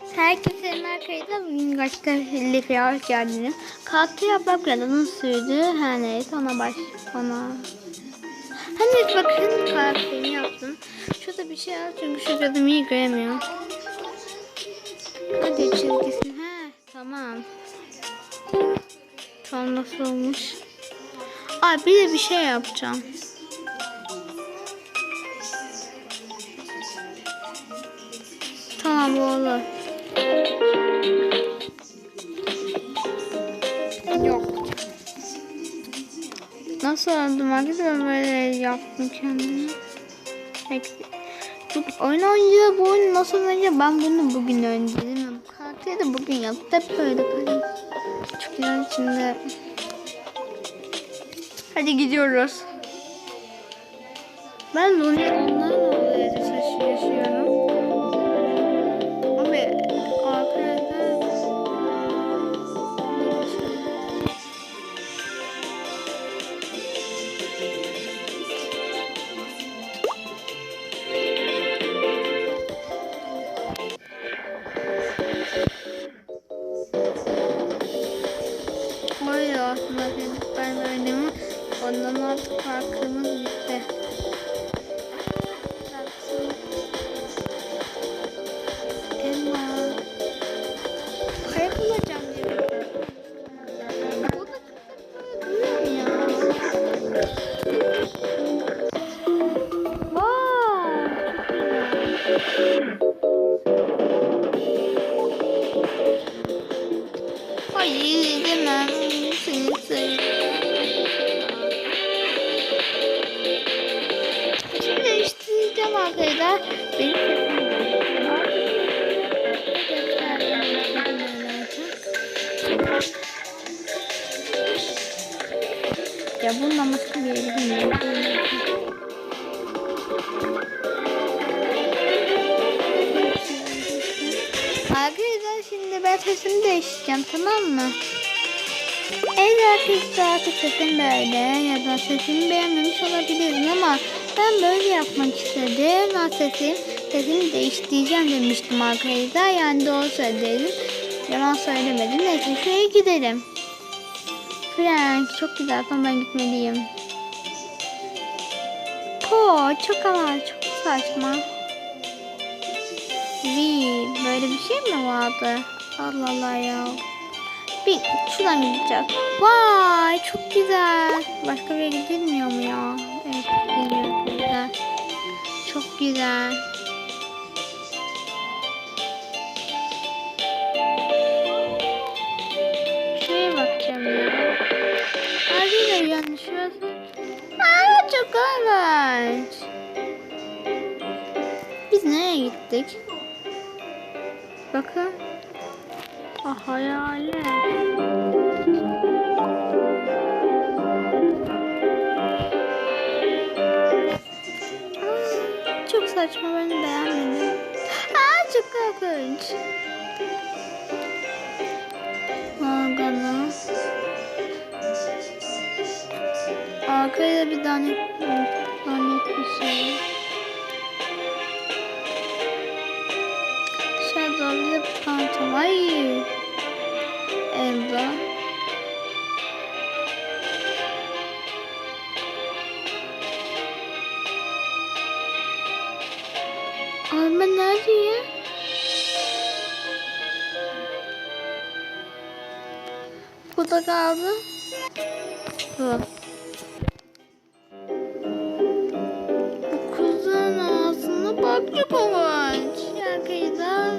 Herkese. Bugün başka bir hoş geldiniz. Kalktı yaprak yalanın sürdü. Her neyse ona baş ona. Hani bakın karakterini yaptım. Şurada bir şey var çünkü şu gözüm iyi göremiyor. Hadi çizgisini. He tamam. Tam nasıl olmuş? Ay bir de bir şey yapacağım. Tamam bu olur. Yok. Nasıl öldüm arkadaşlar böyle yaptım kendimi. Bu oyun oynuyor bu oyun nasıl oynayacak ben bunu bugün oynadım. Bu karakteri de bugün yaptım. Hep böyle böyle. Çok güzel içinde. Hadi gidiyoruz. Ben bunu onların arkadaşlar. Benim sesim Ya bundan başka bir yere bilmiyorum. Arkadaşlar şimdi ben sesimi değiştireceğim tamam mı? Evet arkadaşlar artık sesim böyle ya da sesimi beğenmemiş olabilirim ama ben böyle yapmak istedim. Ben sesim, sesimi değiştireceğim demiştim arkadaşlar. Yani doğru söyledim. Yalan söylemedim. Neyse şuraya gidelim. Frank çok güzel ama ben gitmeliyim. Po çok havalı çok saçma. Vii böyle bir şey mi vardı? Allah Allah ya. Bir şuradan gideceğiz. Vay çok güzel. Başka bir yere gidilmiyor mu ya? Evet gidiliyor. Güzel. Çok güzel. Şuraya bakacağım ya. Hadi yani şurası. Aa çok güzel. Biz nereye gittik? Bakın. Hayalet. Aa, Çok saçma ben beğenmedim. Aa çok korkunç. Morgana. Arkaya bir tane lanet bir şey. Shadow de Phantom. Ay. Bu da kaldı. Bu. Bu kızın ağzına bak çok olmuş. Arkadaşlar.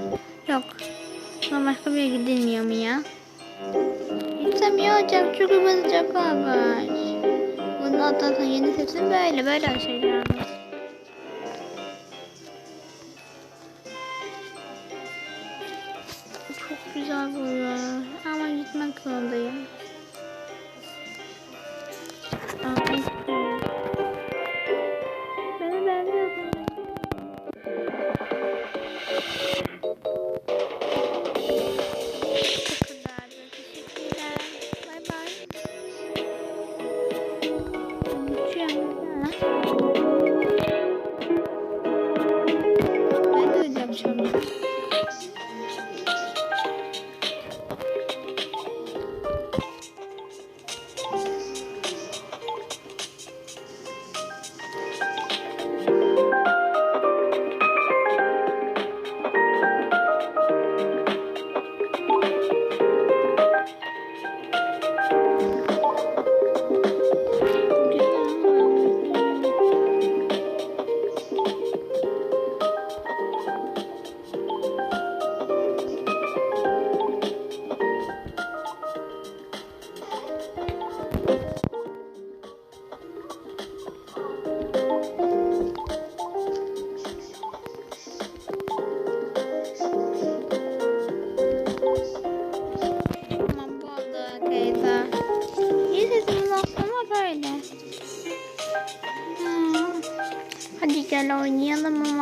Yok. Ben başka bir yere gidilmiyor ya? Gitsem iyi olacak çünkü. Bunun altından sonra yeni sesim böyle böyle aşacağım. Çok güzel burası. Ama gitmek zorundayım.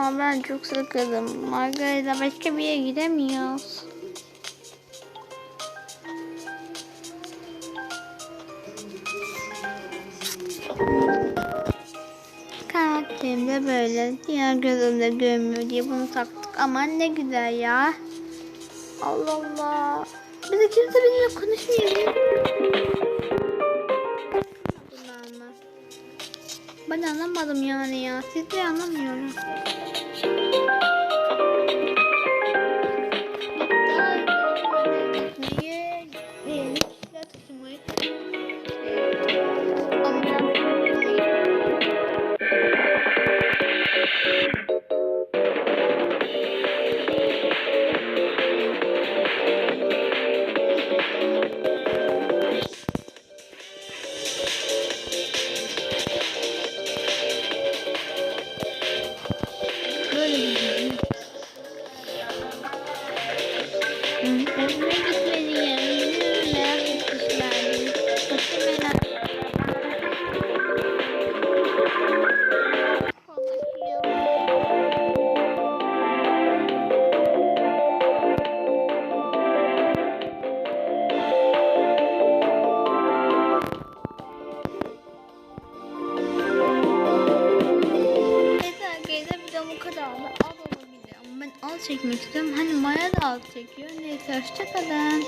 Ama ben çok sıkıldım. Margarita başka bir yere gidemiyoruz. Karakterimde böyle diğer gözümde görmüyor diye bunu taktık. Aman ne güzel ya. Allah Allah. Bir de kimse benimle konuşmuyor. Ben anlamadım yani ya. Siz de anlamıyorum. Çekmek istiyorum. Hani Maya da az çekiyor. Neyse hoşçakalın.